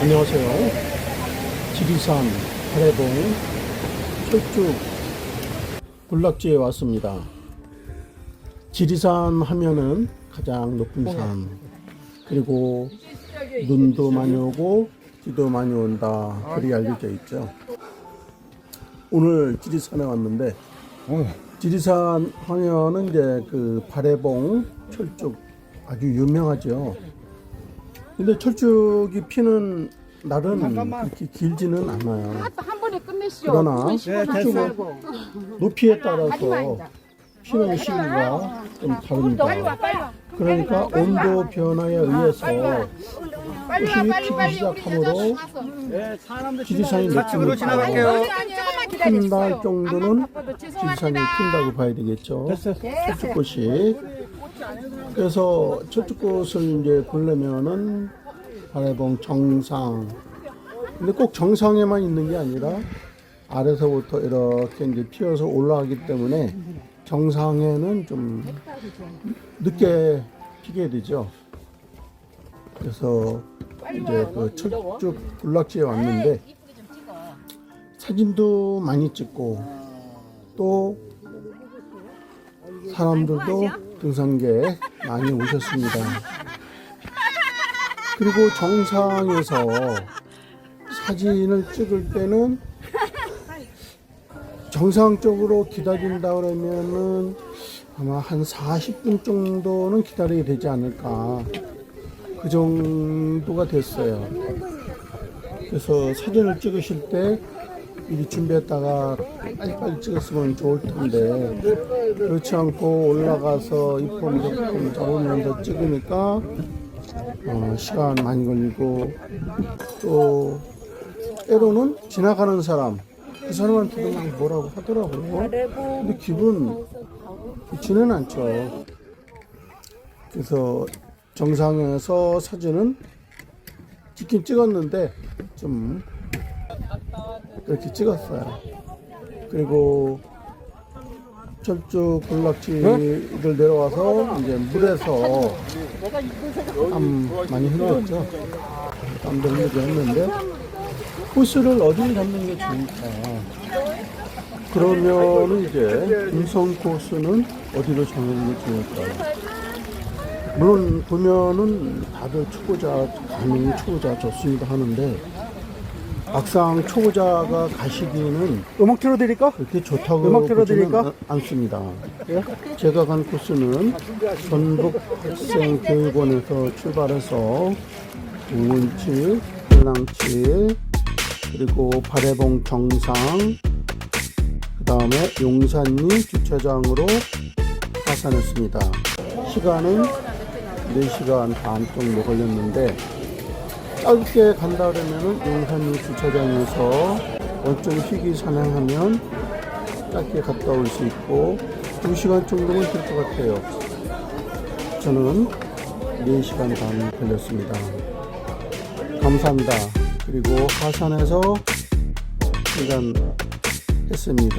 안녕하세요. 지리산 하래봉 철쭉 군락지에 왔습니다. 지리산 하면은 가장 높은 산 그리고 눈도 많이 오고 비도 많이 온다 그리 알려져 있죠. 오늘 지리산에 왔는데 지리산 하면은 이제 그 발해봉 철쭉 아주 유명하죠. 근데 철쭉이 피는 날은 그렇게 길지는 않아요. 한 번에 끝내시오. 그러나 철쭉은 말고. 높이에 따라서 피는 시기가 좀 빨리 와, 다릅니다. 빨리 와. 그러니까 온도 변화에 의해서 빨리 와, 빨리 피기 빨리 우리 시작함으로 여자 지리산이 좌측으로 느끼니까 지나갈게요. 조금만. 한달 정도는 지리산이. 핀다고 봐야 되겠죠. 철쭉꽃이. 그래서 철쭉꽃을 이제 보려면은 발해봉 정상. 근데 꼭 정상에만 있는 게 아니라 아래서부터 이렇게 이제 피어서 올라가기 때문에 정상에는 좀 늦게 피게 되죠. 그래서 이제 그 철쭉 군락지에 왔는데 사진도 많이 찍고 또 사람들도 등산객 많이 오셨습니다. 그리고 정상에서 사진을 찍을 때는 정상적으로 기다린다 그러면은 아마 한 40분 정도는 기다려야 되지 않을까. 그 정도가 됐어요. 그래서 사진을 찍으실 때 미리 준비했다가 빨리빨리 찍었으면 좋을 텐데 그렇지 않고 올라가서 이쁨 저쁨 잡으면서 찍으니까 어, 시간 많이 걸리고 또 때로는 지나가는 사람 그 사람한테도 막 뭐라고 하더라고요. 근데 기분 좋지는 않죠. 그래서 정상에서 사진은 찍긴 찍었는데 좀 이렇게 찍었어요. 그리고 철쭉 군락지를 내려와서 이제 물에서 땀 많이 흘렸죠. 땀도 흘리고 했는데 코스를 어디를 잡는 게 좋을까? 그러면 이제 음성 코스는 어디로 정하는 게 좋을까? 물론 보면은 다들 초보자 가능히 초보자 좋습니다 하는데 막상 초보자가 가시기는 음악 틀어드릴까? 그렇게 좋다고 음악 들어드릴까? 않- 않습니다. 제가 간 코스는 전북 학생교육원에서 출발해서 우은치, 한랑치, 그리고 발해봉 정상, 그 다음에 용산리 주차장으로 하산했습니다. 시간은 4시간 반 정도 걸렸는데 짧게 간다 그러면은 용산리 주차장에서 원점 희귀 산행하면 짧게 갔다 올 수 있고 2시간 정도면 될 것 같아요. 저는 4시간 반 걸렸습니다. 감사합니다. 그리고 하산해서 시간 했습니다.